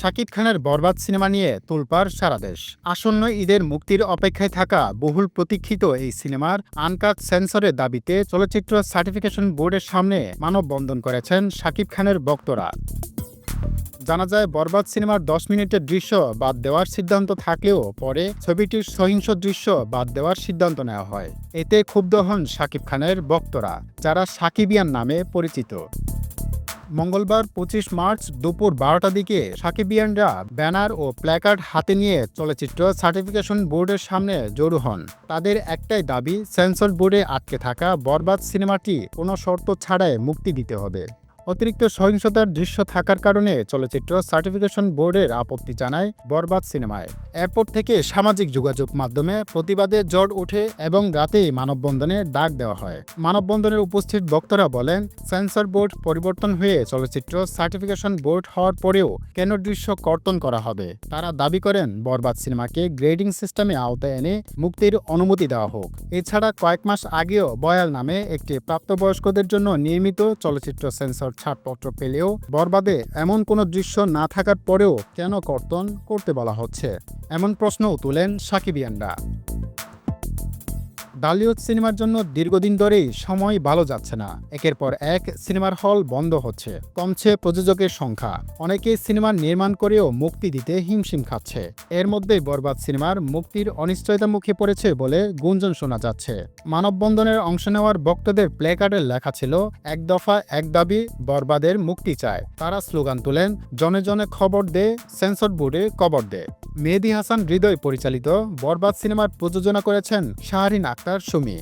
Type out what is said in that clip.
শাকিব খানের বরবাদ সিনেমা নিয়ে তোলপাড় সারা দেশ। আসন্ন ঈদের মুক্তির অপেক্ষায় থাকা বহুল প্রতীক্ষিত এই সিনেমার আনকাট সেন্সরের দাবিতে চলচ্চিত্র সার্টিফিকেশন বোর্ডের সামনে মানববন্ধন করেছেন শাকিব খানের বক্তরা। জানা যায়, বরবাদ সিনেমার দশ মিনিটের দৃশ্য বাদ দেওয়ার সিদ্ধান্ত থাকলেও পরে ছবিটির সহিংস দৃশ্য বাদ দেওয়ার সিদ্ধান্ত নেওয়া হয়। এতে ক্ষুব্ধ হন শাকিব খানের বক্তরা, যারা সাকিবিয়ান নামে পরিচিত। মঙ্গলবার পঁচিশ মার্চ দুপুর বারোটার দিকে সাকিবিয়ানরা ব্যানার ও প্ল্যাকার্ড হাতে নিয়ে চলচ্চিত্র সার্টিফিকেশন বোর্ডের সামনে জড়ো হন। তাদের একটাই দাবি, সেন্সর বোর্ডে আটকে থাকা বরবাদ সিনেমাটি কোনো শর্ত ছাড়াই মুক্তি দিতে হবে। অতিরিক্ত সহিংসতার দৃশ্য থাকার কারণে চলচ্চিত্র সার্টিফিকেশন বোর্ডের আপত্তি জানায় বরবাদ সিনেমায়। এরপর থেকে সামাজিক যোগাযোগ মাধ্যমে প্রতিবাদে জট ওঠে এবং রাতেই মানববন্ধনে ডাক দেওয়া হয়। মানববন্ধনের উপস্থিত বক্তারা বলেন, সেন্সর বোর্ড পরিবর্তন হয়ে চলচ্চিত্র সার্টিফিকেশন বোর্ড হওয়ার পরেও কেন দৃশ্য কর্তন করা হবে? তারা দাবি করেন, বরবাদ সিনেমাকে গ্রেডিং সিস্টেমে আওতায় এনে মুক্তির অনুমতি দেওয়া হোক। এছাড়া কয়েক মাস আগেও বয়াল নামে একটি প্রাপ্তবয়স্কদের জন্য নির্মিত চলচ্চিত্র সেন্সর ছাড়পত্র পেলেও বরবাদে এমন কোনো দৃশ্য না থাকার পরেও কেন কর্তন করতে বলা হচ্ছে? এমন প্রশ্নও তুলেন সাকিবিয়ানরা। ডালিউড সিনেমার জন্য দীর্ঘদিন ধরেই সময় ভালো যাচ্ছে না। একের পর এক সিনেমার হল বন্ধ হচ্ছে। কমছে প্রযোজকের সংখ্যা। অনেকেই সিনেমার নির্মাণ করেও মুক্তি দিতে হিমশিম খাচ্ছে। এর মধ্যেই বরবাদ সিনেমার মুক্তির অনিশ্চয়তা মুখে পড়েছে বলে গুঞ্জন শোনা যাচ্ছে। মানববন্ধনের অংশ নেওয়ার বক্তাদের প্লেকার্ডে লেখা ছিল, এক দফা এক দাবি, বরবাদের মুক্তি চায়। তারা স্লোগান তোলেন, জনে জনে খবর দে, সেন্সর বোর্ডে কবর দে। মেহেদি হাসান হৃদয় পরিচালিত বরবাদ সিনেমার প্রযোজনা করেছেন শাহরিন আক্তার সুমি।